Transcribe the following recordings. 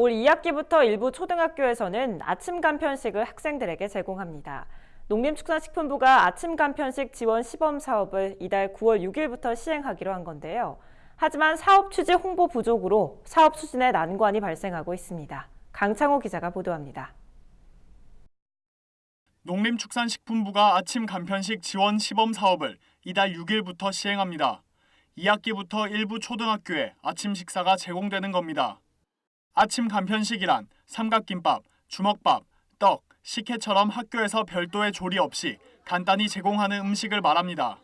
올 2학기부터 일부 초등학교에서는 아침 간편식을 학생들에게 제공합니다. 농림축산식품부가 아침 간편식 지원 시범 사업을 이달 9월 6일부터 시행하기로 한 건데요. 하지만 사업 취지 홍보 부족으로 사업 추진에 난관이 발생하고 있습니다. 강창호 기자가 보도합니다. 농림축산식품부가 아침 간편식 지원 시범 사업을 이달 6일부터 시행합니다. 2학기부터 일부 초등학교에 아침 식사가 제공되는 겁니다. 아침 간편식이란 삼각김밥, 주먹밥, 떡, 식혜처럼 학교에서 별도의 조리 없이 간단히 제공하는 음식을 말합니다.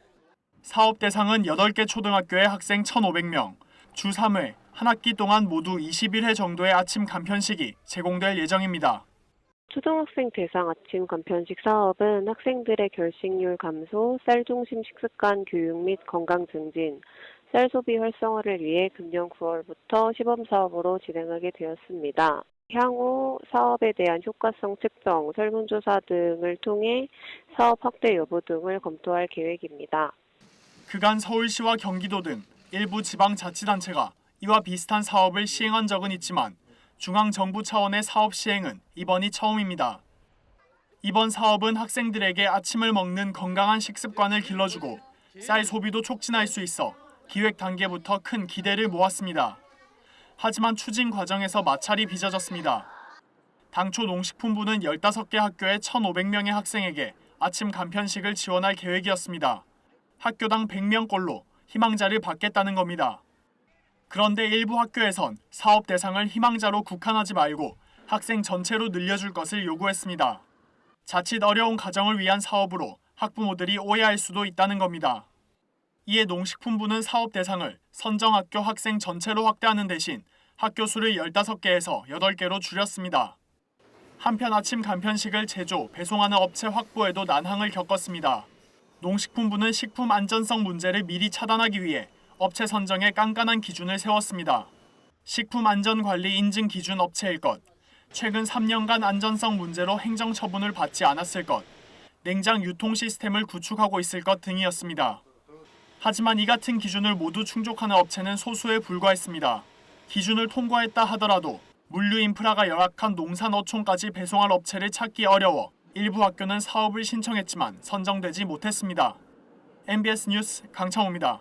사업 대상은 8개 초등학교의 학생 1,500명, 주 3회, 한 학기 동안 모두 21회 정도의 아침 간편식이 제공될 예정입니다. 초등학생 대상 아침 간편식 사업은 학생들의 결식률 감소, 쌀 중심 식습관 교육 및 건강 증진, 쌀 소비 활성화를 위해 금년 9월부터 시범 사업으로 진행하게 되었습니다. 향후 사업에 대한 효과성 측정, 설문조사 등을 통해 사업 확대 여부 등을 검토할 계획입니다. 그간 서울시와 경기도 등 일부 지방자치단체가 이와 비슷한 사업을 시행한 적은 있지만 중앙정부 차원의 사업 시행은 이번이 처음입니다. 이번 사업은 학생들에게 아침을 먹는 건강한 식습관을 길러주고 쌀 소비도 촉진할 수 있어 기획 단계부터 큰 기대를 모았습니다. 하지만 추진 과정에서 마찰이 빚어졌습니다. 당초 농식품부는 15개 학교의 1,500명의 학생에게 아침 간편식을 지원할 계획이었습니다. 학교당 100명꼴로 희망자를 받겠다는 겁니다. 그런데 일부 학교에선 사업 대상을 희망자로 국한하지 말고 학생 전체로 늘려줄 것을 요구했습니다. 자칫 어려운 가정을 위한 사업으로 학부모들이 오해할 수도 있다는 겁니다. 이에 농식품부는 사업 대상을 선정 학교 학생 전체로 확대하는 대신 학교 수를 15개에서 8개로 줄였습니다. 한편 아침 간편식을 제조, 배송하는 업체 확보에도 난항을 겪었습니다. 농식품부는 식품 안전성 문제를 미리 차단하기 위해 업체 선정에 깐깐한 기준을 세웠습니다. 식품 안전 관리 인증 기준 업체일 것, 최근 3년간 안전성 문제로 행정 처분을 받지 않았을 것, 냉장 유통 시스템을 구축하고 있을 것 등이었습니다. 하지만 이 같은 기준을 모두 충족하는 업체는 소수에 불과했습니다. 기준을 통과했다 하더라도 물류 인프라가 열악한 농산어촌까지 배송할 업체를 찾기 어려워 일부 학교는 사업을 신청했지만 선정되지 못했습니다. MBS 뉴스 강창호입니다.